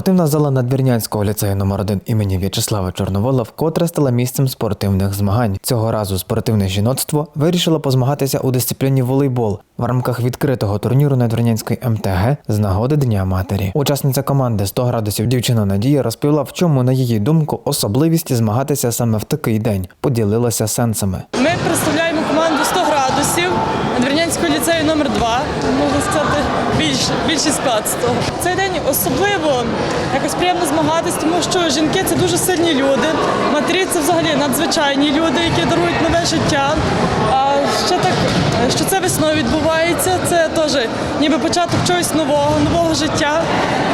Спортивна зала Надвірнянського ліцею номер 1 імені В'ячеслава Чорновола вкотре стала місцем спортивних змагань. Цього разу спортивне жіноцтво вирішило позмагатися у дисципліні волейбол в рамках відкритого турніру Надвірнянської МТГ з нагоди Дня матері. Учасниця команди 100 градусів дівчина Надія розповіла, в чому, на її думку, особливість змагатися саме в такий день. Поділилася сенсами. Ми представляємо команду 100 градусів Надвірнянського ліцею номер 2 можна сказати, більш, більший склад з того. Цей день особливо якось приємно змагатись, тому що жінки це дуже сильні люди. Матері це взагалі надзвичайні люди, які дарують нове життя. А ще так, що це весною відбувається, це теж ніби початок чогось нового, нового життя.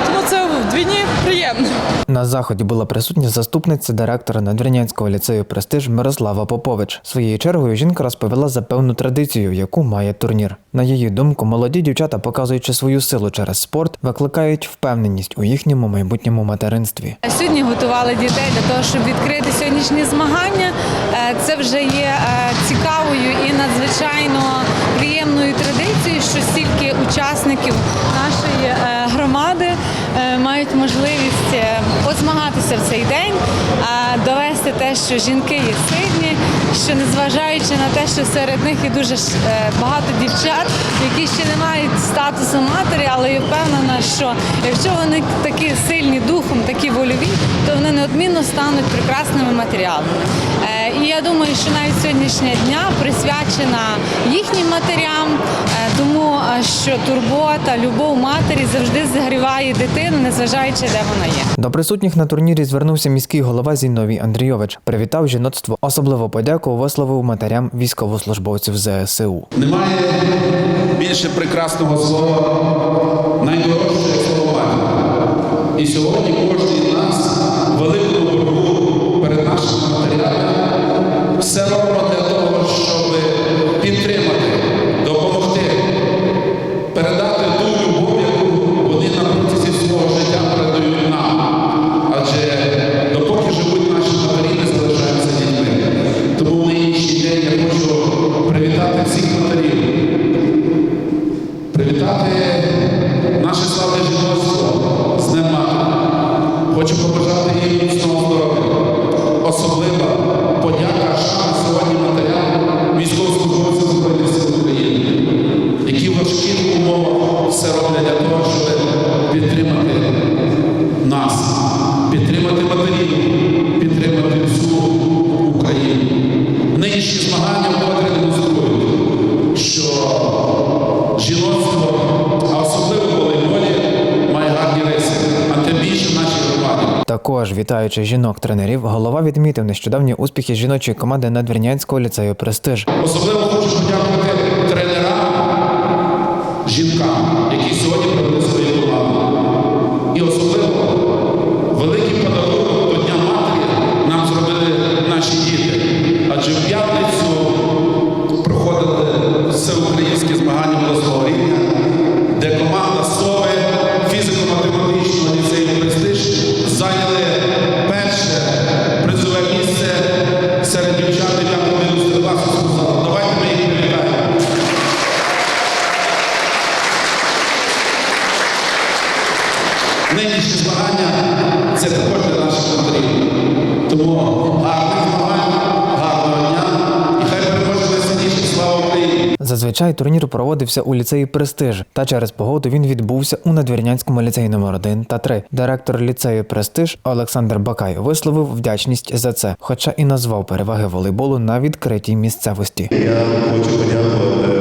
Тому це вдвійні приємно. На заході була присутня заступниця директора Надвірнянського ліцею Престиж Мирослава Попович. Своєю чергою жінка розповіла за певну традицію, яку має турнір. На її думку, молоді дівчата, показуючи свою силу через спорт, викликають впевненість у їхньому майбутньому материнстві. Сьогодні готували дітей для того, щоб відкрити сьогоднішні змагання. Е, Це вже є е, цікавою і надзвичайно учасників нашої е, громади е, мають можливість е, позмагатися в цей день, довести те, що жінки є сильні, що незважаючи на те, що серед них є дуже багато дівчат, які ще не мають статусу матері, але я впевнена, що якщо вони такі сильні духом, такі вольові, то вони неодмінно стануть прекрасними матеріалами. І я думаю, що навіть сьогоднішня дня присвячена їхнім матерям, е, тому е, що турбота, любов матері завжди зігріває дитину, незважаючи де вона є. До присутніх на турнірі звернувся міський голова Зіновій Андрійович. Привітав жіноцтво. Особливо подяку висловив матерям військовослужбовців ЗСУ. Немає більше прекрасного слова, слово матір. І сьогодні кожен з нас в settle Також вітаючи жінок-тренерів, голова відмітив нещодавні успіхи жіночої команди Надвірнянського ліцею Престиж. Особливо хочу подякувати це також для наших. Тому гарних змагань, гарного дня і хай переможе найсильніший слава Україні! Зазвичай турнір проводився у ліцеї Престиж, та через погоду він відбувся у Надвірнянському ліцеї номер 1 та 3. Директор ліцею Престиж Олександр Бакай висловив вдячність за це, хоча і назвав переваги волейболу на відкритій місцевості. Я хочу подякувати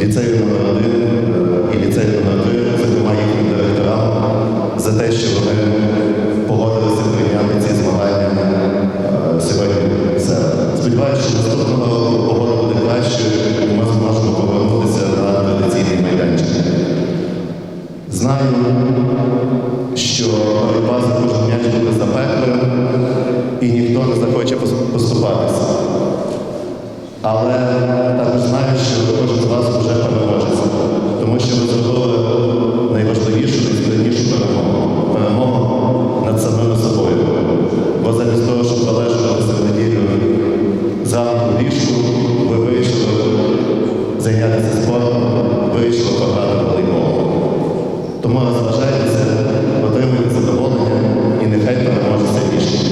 е, ліцею номер 1 пос- Але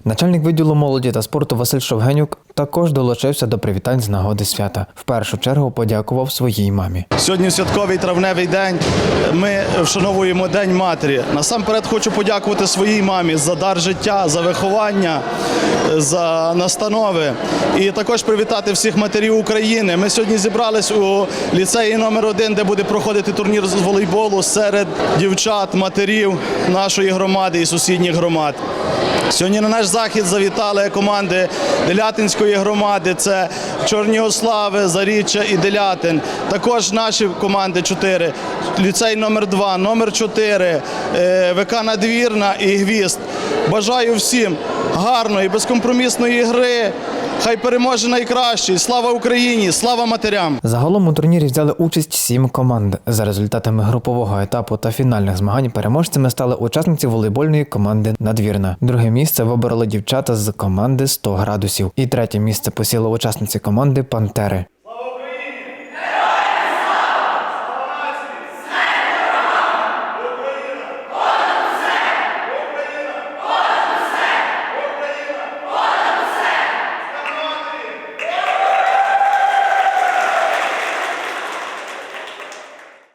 Начальник відділу молоді та спорту Василь Шовгенюк також долучився до привітань з нагоди свята. В першу чергу подякував своїй мамі. Сьогодні святковий травневий день. Ми вшановуємо День матері. Насамперед хочу подякувати своїй мамі за дар життя, за виховання, за настанови. І також привітати всіх матерів України. Ми сьогодні зібрались у ліцеї номер 1 де буде проходити турнір з волейболу серед дівчат, матерів нашої громади і сусідніх громад. Сьогодні на наш захід завітали команди Делятинської громади. Це Чорнігослави, Заріччя і Делятин. Також наші команди чотири. Ліцей номер 2 номер 4 ВК Надвірна і Гвіст. Бажаю всім гарної, безкомпромісної гри. Хай переможе найкращий. Слава Україні! Слава матерям! Загалом у турнірі взяли участь сім команд. За результатами групового етапу та фінальних змагань переможцями стали учасниці волейбольної команди Надвірна. Друге місце вибороли дівчата з команди 100 градусів. І третє місце посіли учасниці команди Пантери.